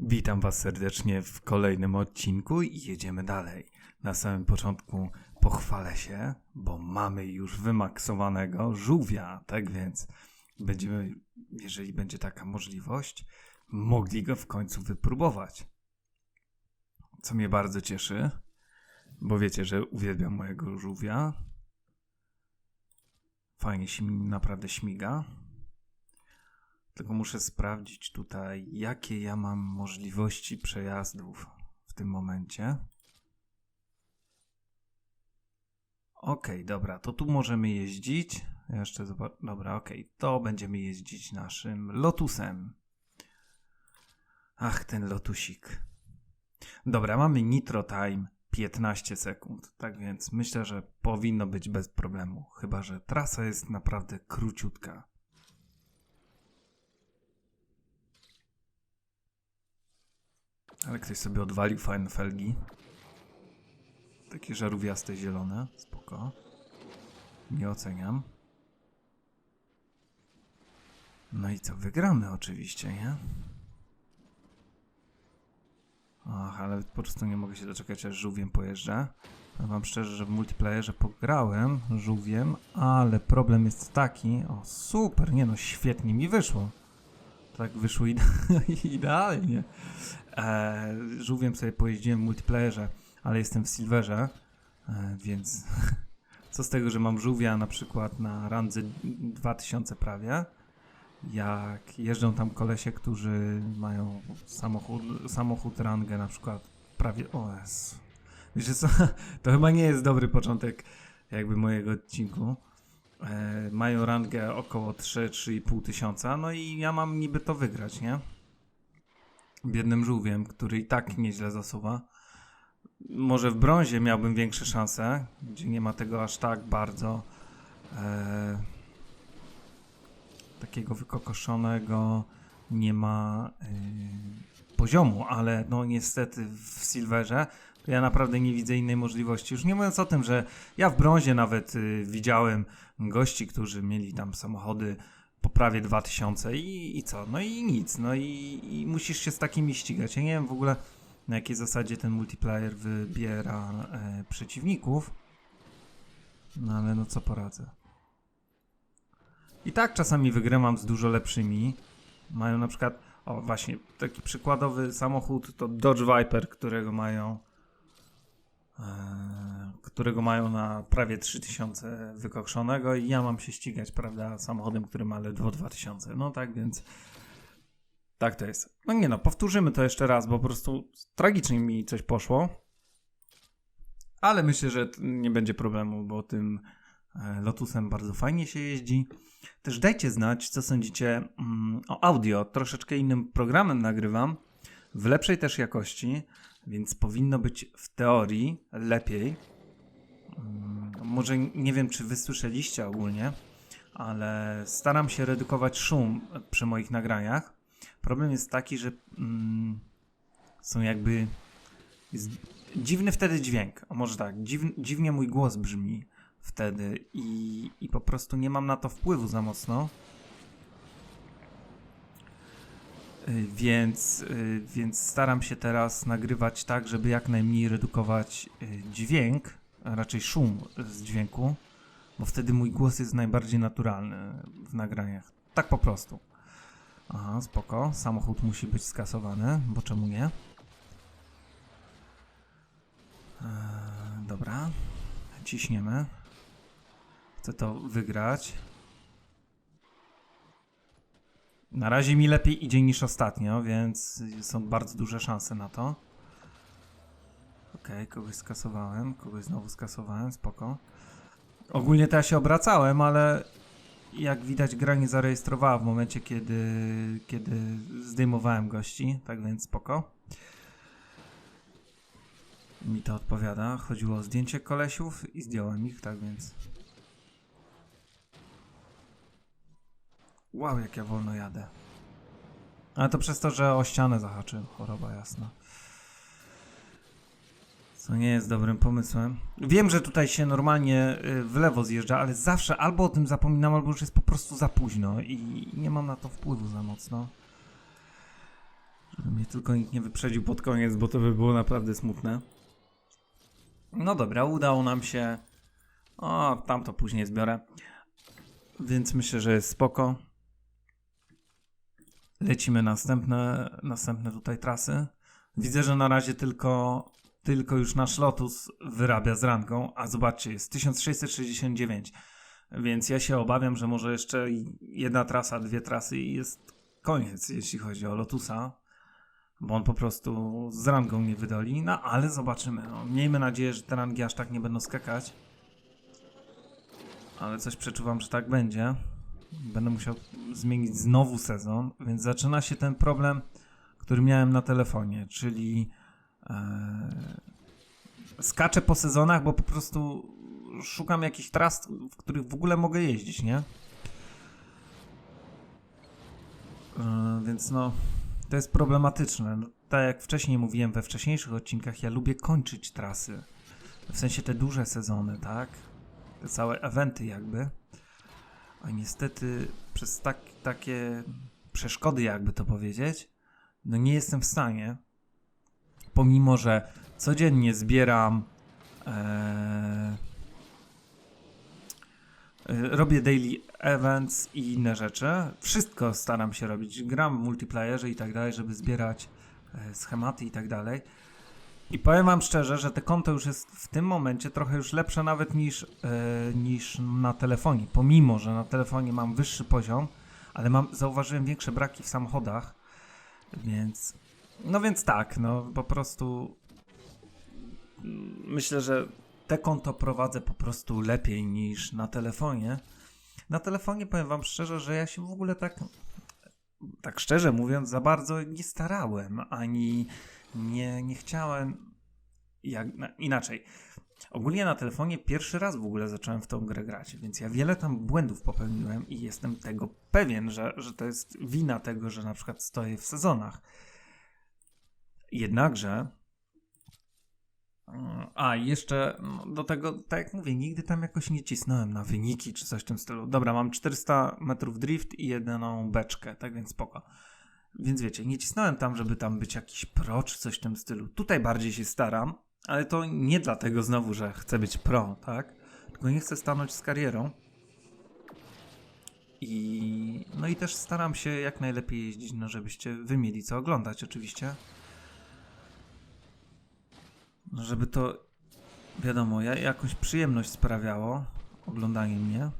Witam Was serdecznie w kolejnym odcinku i jedziemy dalej. Na samym początku pochwalę się, bo mamy już wymaksowanego żółwia, tak więc będziemy, jeżeli będzie taka możliwość, mogli go w końcu wypróbować. Co mnie bardzo cieszy, bo wiecie, że uwielbiam mojego żółwia. Fajnie się naprawdę śmiga. Tylko muszę sprawdzić tutaj, jakie ja mam możliwości przejazdów w tym momencie. Okej, dobra, to tu możemy jeździć. Jeszcze zobacz. Dobra, okej, to będziemy jeździć naszym Lotusem. Ach, ten Lotusik. Dobra, mamy Nitro Time 15 sekund. Tak więc myślę, że powinno być bez problemu. Chyba, że trasa jest naprawdę króciutka. Ale ktoś sobie odwalił fajne felgi. Takie żarówiaste, zielone. Spoko. Nie oceniam. No i co? Wygramy oczywiście, nie? Ach, ale po prostu nie mogę się doczekać, aż żółwiem pojeżdżę. Powiem wam szczerze, że w multiplayerze pograłem żółwiem, ale problem jest taki... O, super, nie no, świetnie mi wyszło. Tak wyszło ide idealnie. E, żółwiem sobie pojeździłem w multiplayerze, ale jestem w silverze, e, więc co z tego, że mam żółwia na przykład na randze 2000 prawie, jak jeżdżą tam kolesie, którzy mają samochód, samochód rangę na przykład prawie, o Jezu. Wiecie co, to chyba nie jest dobry początek jakby mojego odcinku. E, mają rangę około 3-3,5 tysiąca, no i ja mam niby to wygrać, nie? biednym żółwiem, który i tak nieźle zasuwa. Może w brązie miałbym większe szanse, gdzie nie ma tego aż tak bardzo e, takiego wykokoszonego, nie ma e, poziomu, ale no niestety w Silverze ja naprawdę nie widzę innej możliwości. Już nie mówiąc o tym, że ja w brązie nawet y, widziałem gości, którzy mieli tam samochody po prawie 2000 i, i co? No i nic. No i, i, musisz się z takimi ścigać. Ja nie wiem w ogóle na jakiej zasadzie ten multiplayer wybiera e, przeciwników. No ale no co poradzę. I tak czasami wygrywam z dużo lepszymi. Mają na przykład, o właśnie, taki przykładowy samochód to Dodge Viper, którego mają którego mają na prawie 3000 wykokszonego i ja mam się ścigać, prawda, samochodem, który ma ledwo 2000. No tak więc tak to jest. No nie no, powtórzymy to jeszcze raz, bo po prostu tragicznie mi coś poszło. Ale myślę, że nie będzie problemu, bo tym e, Lotusem bardzo fajnie się jeździ. Też dajcie znać, co sądzicie mm, o audio. Troszeczkę innym programem nagrywam, w lepszej też jakości, więc powinno być w teorii lepiej. Mm, może nie wiem, czy wysłyszeliście ogólnie, ale staram się redukować szum przy moich nagraniach. Problem jest taki, że mm, są jakby. Jest dziwny wtedy dźwięk. A może tak, dziw, dziwnie mój głos brzmi wtedy i, i po prostu nie mam na to wpływu za mocno. Y, więc, y, więc staram się teraz nagrywać tak, żeby jak najmniej redukować y, dźwięk, raczej szum z dźwięku, bo wtedy mój głos jest najbardziej naturalny w nagraniach. Tak po prostu. Aha, spoko. Samochód musi być skasowany, bo czemu nie? Eee, dobra. Ciśniemy. Chcę to wygrać. Na razie mi lepiej idzie niż ostatnio, więc są bardzo duże szanse na to. Okej, okay, kogoś skasowałem, kogoś znowu skasowałem, spoko. Ogólnie to ja się obracałem, ale jak widać gra nie zarejestrowała w momencie, kiedy, kiedy zdejmowałem gości, tak więc spoko. Mi to odpowiada. Chodziło o zdjęcie kolesiów i zdjąłem ich, tak więc... Wow, jak ja wolno jadę. Ale to przez to, że o ścianę zahaczyłem. Choroba jasna. Co nie jest dobrym pomysłem. Wiem, że tutaj się normalnie y, w lewo zjeżdża, ale zawsze albo o tym zapominam, albo już jest po prostu za późno i nie mam na to wpływu za mocno. Żeby mnie tylko nikt nie wyprzedził pod koniec, bo to by było naprawdę smutne. No dobra, udało nam się. O, tam to później zbiorę. Więc myślę, że jest spoko. Lecimy następne, następne tutaj trasy. Widzę, że na razie tylko, tylko już nasz Lotus wyrabia z rangą, a zobaczcie, jest 1669. Więc ja się obawiam, że może jeszcze jedna trasa, dwie trasy i jest koniec, jeśli chodzi o Lotusa. Bo on po prostu z rangą nie wydoli. No ale zobaczymy. No, miejmy nadzieję, że te rangi aż tak nie będą skakać. Ale coś przeczuwam, że tak będzie. Będę musiał zmienić znowu sezon, więc zaczyna się ten problem, który miałem na telefonie, czyli e, skaczę po sezonach, bo po prostu szukam jakichś tras, w których w ogóle mogę jeździć, nie? E, więc no, to jest problematyczne. No, tak jak wcześniej mówiłem we wcześniejszych odcinkach, ja lubię kończyć trasy. W sensie te duże sezony, tak? Te całe eventy jakby. A niestety przez tak, takie przeszkody, jakby to powiedzieć, no nie jestem w stanie. Pomimo, że codziennie zbieram. E, e, robię daily events i inne rzeczy. Wszystko staram się robić. Gram w multiplayerze i tak dalej, żeby zbierać e, schematy i tak dalej. I powiem wam szczerze, że te konto już jest w tym momencie trochę już lepsze nawet niż, e, niż na telefonie. Pomimo, że na telefonie mam wyższy poziom, ale mam, zauważyłem większe braki w samochodach, więc no więc tak, no po prostu myślę, że te konto prowadzę po prostu lepiej niż na telefonie. Na telefonie powiem wam szczerze, że ja się w ogóle tak tak szczerze mówiąc za bardzo nie starałem, ani nie, nie chciałem jak, na, inaczej. Ogólnie na telefonie pierwszy raz w ogóle zacząłem w tą grę grać, więc ja wiele tam błędów popełniłem i jestem tego pewien, że, że to jest wina tego, że na przykład stoję w sezonach. Jednakże. A, jeszcze no, do tego, tak jak mówię, nigdy tam jakoś nie cisnąłem na wyniki czy coś w tym stylu. Dobra, mam 400 metrów drift i jedną beczkę, tak więc spoko. Więc wiecie, nie cisnąłem tam, żeby tam być jakiś pro czy coś w tym stylu. Tutaj bardziej się staram, ale to nie dlatego znowu, że chcę być pro, tak? Tylko nie chcę stanąć z karierą. I no i też staram się jak najlepiej jeździć, no żebyście wy mieli co oglądać oczywiście. Żeby to wiadomo, ja, jakąś przyjemność sprawiało oglądanie mnie.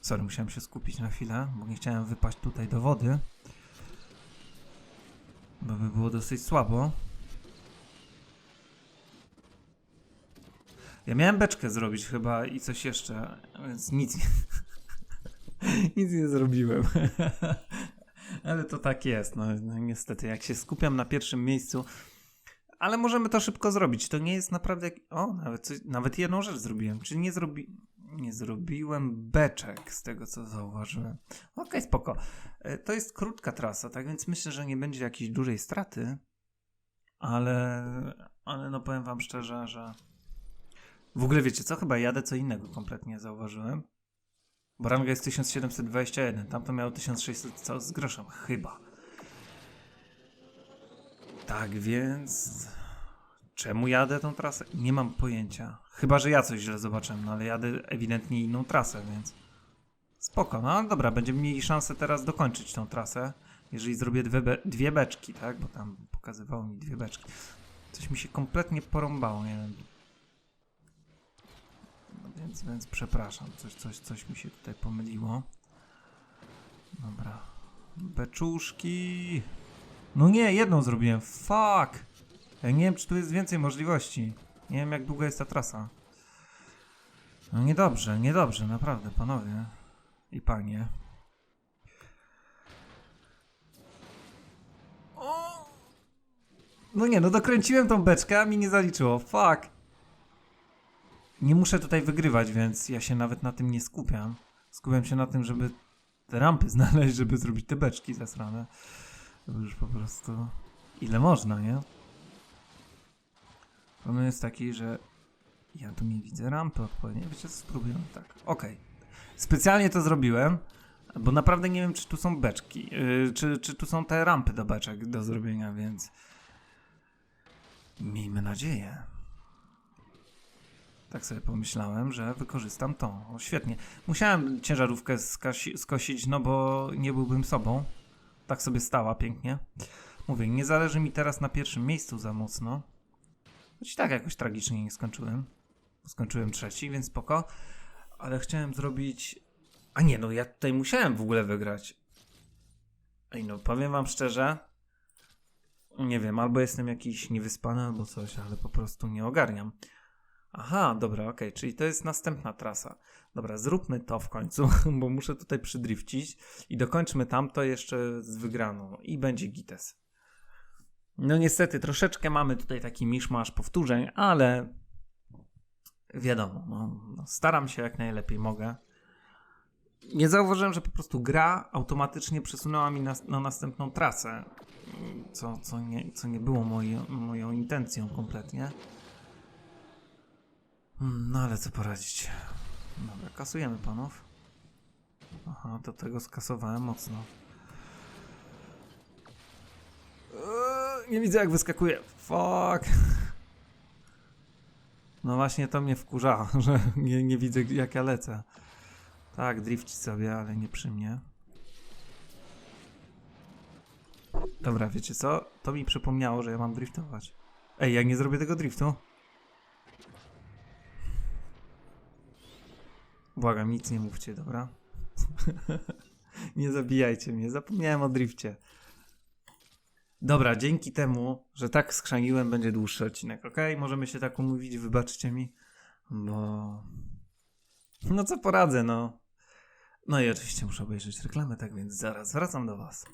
Sorry, musiałem się skupić na chwilę, bo nie chciałem wypaść tutaj do wody. Bo by było dosyć słabo. Ja miałem beczkę zrobić chyba i coś jeszcze, więc nic nie, nic nie zrobiłem. Ale to tak jest, no, no niestety, jak się skupiam na pierwszym miejscu, ale możemy to szybko zrobić. To nie jest naprawdę. O, nawet, coś, nawet jedną rzecz zrobiłem. Czy nie zrobi. Nie zrobiłem beczek z tego, co zauważyłem. Okej, spoko. E, To jest krótka trasa, tak więc myślę, że nie będzie jakiejś dużej straty. Ale. Ale no powiem Wam szczerze, że. W ogóle wiecie co? Chyba jadę co innego kompletnie zauważyłem. Bo ranga jest 1721, tamto miało 1600 co z groszem. Chyba. Tak więc. Czemu jadę tą trasę? Nie mam pojęcia. Chyba, że ja coś źle zobaczyłem, no ale jadę ewidentnie inną trasę, więc. Spoko, no dobra, będziemy mieli szansę teraz dokończyć tą trasę. Jeżeli zrobię dwie, be dwie beczki, tak? Bo tam pokazywało mi dwie beczki. Coś mi się kompletnie porąbało, nie wiem. Więc, przepraszam, coś, coś, coś mi się tutaj pomyliło. Dobra. Beczuszki. No nie, jedną zrobiłem. Fuck! Ja nie wiem, czy tu jest więcej możliwości. Nie wiem, jak długa jest ta trasa. No niedobrze, niedobrze, naprawdę, panowie i panie. No nie, no dokręciłem tą beczkę, a mi nie zaliczyło. Fuck! Nie muszę tutaj wygrywać, więc ja się nawet na tym nie skupiam. Skupiam się na tym, żeby te rampy znaleźć, żeby zrobić te beczki zasrane. Już po prostu... Ile można, nie? Problem jest taki, że ja tu nie widzę rampy odpowiedniej. Wiecie co, spróbujemy tak. Okej. Specjalnie to zrobiłem, Bo naprawdę nie wiem, czy tu są beczki, yy, czy, czy tu są te rampy do beczek do zrobienia, więc miejmy nadzieję. Tak sobie pomyślałem, że wykorzystam to. O, świetnie. Musiałem ciężarówkę skasi- skosić, no bo nie byłbym sobą. Tak sobie stała pięknie. Mówię, nie zależy mi teraz na pierwszym miejscu za mocno. Choć tak jakoś tragicznie nie skończyłem. Skończyłem trzeci, więc spoko. Ale chciałem zrobić... A nie, no ja tutaj musiałem w ogóle wygrać. Ej, no powiem wam szczerze. Nie wiem, albo jestem jakiś niewyspany, albo coś, ale po prostu nie ogarniam. Aha, dobra, okej, czyli to jest następna trasa. Dobra, zróbmy to w końcu, bo muszę tutaj przydrifcić i dokończmy tamto jeszcze z wygraną i będzie gites. No niestety, troszeczkę mamy tutaj taki miszmasz powtórzeń, ale wiadomo, no, no, staram się jak najlepiej mogę. Nie zauważyłem, że po prostu gra automatycznie przesunęła mi na, na następną trasę, co, co, nie, co nie było moją, moją intencją kompletnie. Hmm, No ale co poradzić. Dobra, kasujemy panów. Aha, do tego skasowałem mocno. Eee, nie widzę jak wyskakuje. Fuck. No właśnie to mnie wkurza, że nie, nie widzę jak ja lecę. Tak, drifci sobie, ale nie przy mnie. Dobra, wiecie co? To mi przypomniało, że ja mam driftować. Ej, jak nie zrobię tego driftu? Błagam, nic nie mówcie, dobra? nie zabijajcie mnie, zapomniałem o drifcie. Dobra, dzięki temu, że tak skrzaniłem, będzie dłuższy odcinek, ok? Możemy się tak umówić, wybaczcie mi, bo... No co poradzę, no. No i oczywiście muszę obejrzeć reklamę, tak więc zaraz wracam do was.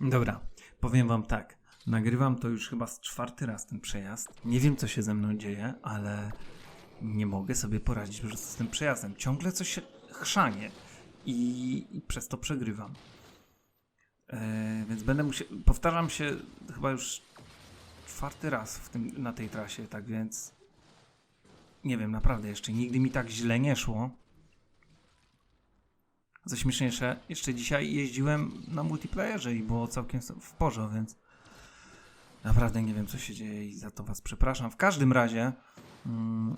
Dobra, powiem wam tak. Nagrywam to już chyba z czwarty raz ten przejazd. Nie wiem, co się ze mną dzieje, ale nie mogę sobie poradzić po prostu z tym przejazdem. Ciągle coś się chrzanie i, i przez to przegrywam. E, więc będę musiał. Powtarzam się chyba już czwarty raz w tym, na tej trasie, tak więc. Nie wiem, naprawdę jeszcze nigdy mi tak źle nie szło. Co śmieszniejsze, jeszcze dzisiaj jeździłem na multiplayerze i było całkiem w porze, więc naprawdę nie wiem, co się dzieje i za to Was przepraszam. W każdym razie mm,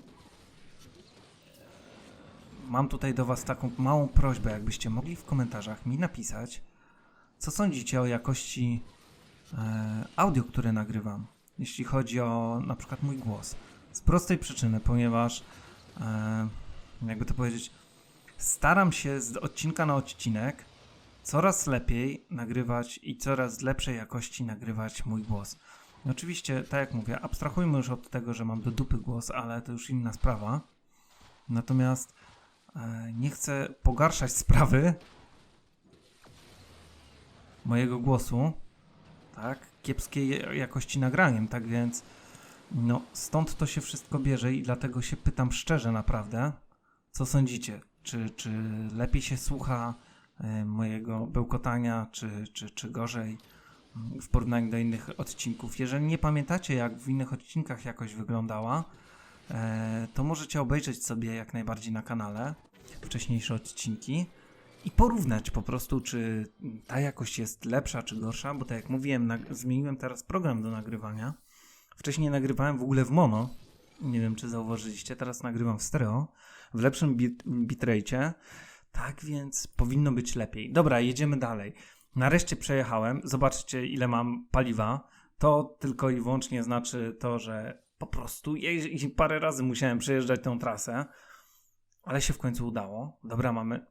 mam tutaj do Was taką małą prośbę, jakbyście mogli w komentarzach mi napisać, co sądzicie o jakości e, audio, które nagrywam, jeśli chodzi o na przykład mój głos. Z prostej przyczyny, ponieważ e, jakby to powiedzieć, staram się z odcinka na odcinek coraz lepiej nagrywać i coraz lepszej jakości nagrywać mój głos. Oczywiście, tak jak mówię, abstrahujmy już od tego, że mam do dupy głos, ale to już inna sprawa. Natomiast e, nie chcę pogarszać sprawy mojego głosu, tak, kiepskiej jakości nagraniem, tak więc no stąd to się wszystko bierze i dlatego się pytam szczerze naprawdę, co sądzicie? Czy, czy lepiej się słucha mojego bełkotania, czy, czy, czy gorzej w porównaniu do innych odcinków? Jeżeli nie pamiętacie, jak w innych odcinkach jakoś wyglądała, e, to możecie obejrzeć sobie jak najbardziej na kanale wcześniejsze odcinki i porównać po prostu, czy ta jakość jest lepsza, czy gorsza, bo tak jak mówiłem, zmieniłem teraz program do nagrywania. Wcześniej nagrywałem w ogóle w mono, nie wiem czy zauważyliście, teraz nagrywam w stereo, w lepszym bit bitrate'cie, tak więc powinno być lepiej. Dobra, jedziemy dalej. Nareszcie przejechałem, zobaczcie ile mam paliwa. To tylko i wyłącznie znaczy to, że po prostu je- parę razy musiałem przejeżdżać tą trasę, ale się w końcu udało. Dobra, mamy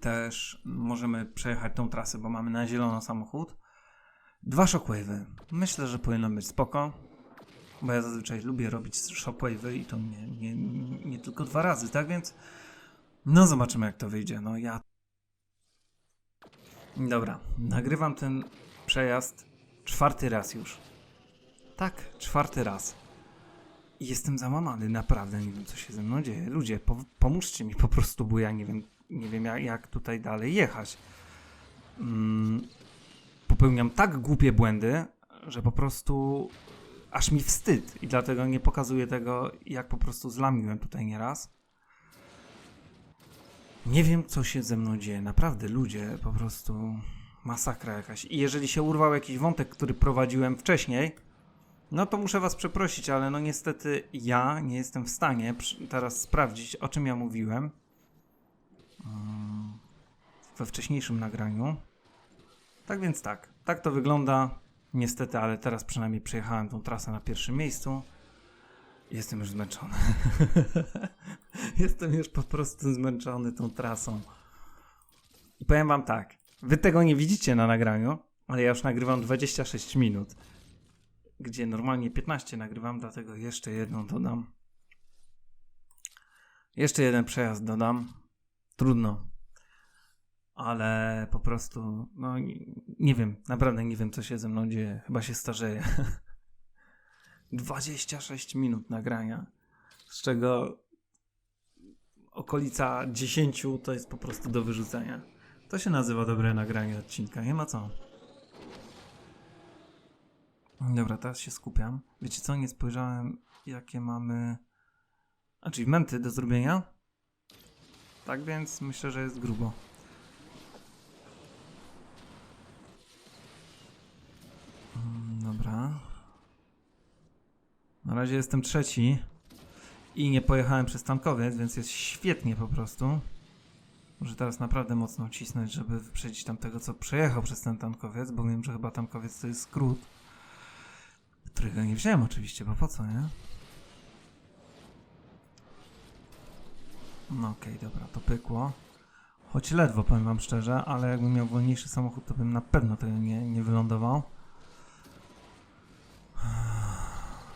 też możemy przejechać tą trasę, bo mamy na zielono samochód. Dwa shockwave'y. Myślę, że powinno być spoko. Bo ja zazwyczaj lubię robić shockwave'y i to nie, nie, nie tylko dwa razy, tak więc no zobaczymy jak to wyjdzie. No ja Dobra, nagrywam ten przejazd czwarty raz już. Tak, czwarty raz. I jestem załamany, naprawdę nie wiem co się ze mną dzieje. Ludzie, po, pomóżcie mi po prostu, bo ja nie wiem, nie wiem jak, jak tutaj dalej jechać. Mm, popełniam tak głupie błędy, że po prostu aż mi wstyd i dlatego nie pokazuję tego, jak po prostu zlamiłem tutaj nieraz. Nie wiem, co się ze mną dzieje. Naprawdę, ludzie, po prostu masakra jakaś. I jeżeli się urwał jakiś wątek, który prowadziłem wcześniej, no to muszę was przeprosić, ale no niestety ja nie jestem w stanie teraz sprawdzić, o czym ja mówiłem mm, we wcześniejszym nagraniu. Tak więc tak, tak to wygląda. Niestety, ale teraz przynajmniej przejechałem tą trasę na pierwszym miejscu. Jestem już zmęczony. Jestem już po prostu zmęczony tą trasą. I powiem wam tak, wy tego nie widzicie na nagraniu, ale ja już nagrywam 26 minut, gdzie normalnie 15 nagrywam, dlatego jeszcze jedną dodam. Jeszcze jeden przejazd dodam. Trudno. Ale po prostu, no nie, wiem, naprawdę nie wiem, co się ze mną dzieje. Chyba się starzeję. 26 minut nagrania, z czego okolica 10 to jest po prostu do wyrzucenia. To się nazywa dobre nagranie odcinka, nie ma co. Dobra, teraz się skupiam. Wiecie co, nie spojrzałem jakie mamy achievementy do zrobienia. Tak więc myślę, że jest grubo. Mm, Dobra. Na razie jestem trzeci i nie pojechałem przez tankowiec, więc jest świetnie po prostu. Muszę teraz naprawdę mocno cisnąć, żeby wyprzedzić tamtego, co przejechał przez ten tankowiec, bo wiem, że chyba tankowiec to jest skrót, którego nie wziąłem oczywiście, bo po co, nie? No okej, dobra, to pykło. Choć ledwo, powiem wam szczerze, ale jakbym miał wolniejszy samochód, to bym na pewno tego nie, nie wylądował.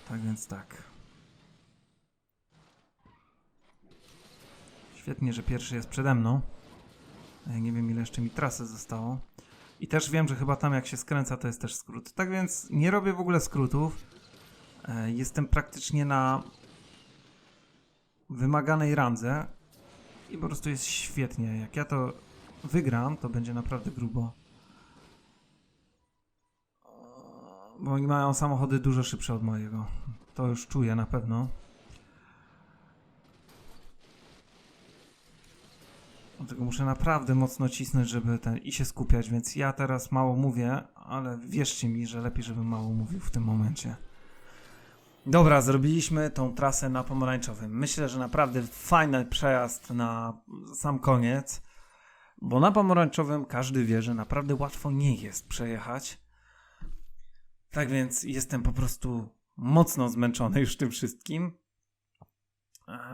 Tak więc tak. Świetnie, że pierwszy jest przede mną. Ja nie wiem, ile jeszcze mi trasy zostało. I też wiem, że chyba tam jak się skręca, to jest też skrót. Tak więc nie robię w ogóle skrótów. E, Jestem praktycznie na wymaganej randze. I po prostu jest świetnie. Jak ja to wygram, to będzie naprawdę grubo. Bo oni mają samochody dużo szybsze od mojego. To już czuję na pewno. Dlatego muszę naprawdę mocno cisnąć, żeby ten i się skupiać, więc ja teraz mało mówię, ale wierzcie mi, że lepiej, żebym mało mówił w tym momencie. Dobra, zrobiliśmy tą trasę na pomarańczowym. Myślę, że naprawdę fajny przejazd na sam koniec, bo na pomarańczowym każdy wie, że naprawdę łatwo nie jest przejechać. Tak więc jestem po prostu mocno zmęczony już tym wszystkim,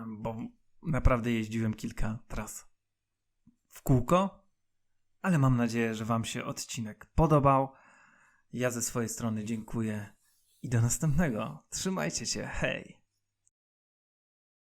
bo naprawdę jeździłem kilka tras w kółko, ale mam nadzieję, że Wam się odcinek podobał. Ja ze swojej strony dziękuję i do następnego. Trzymajcie się, hej!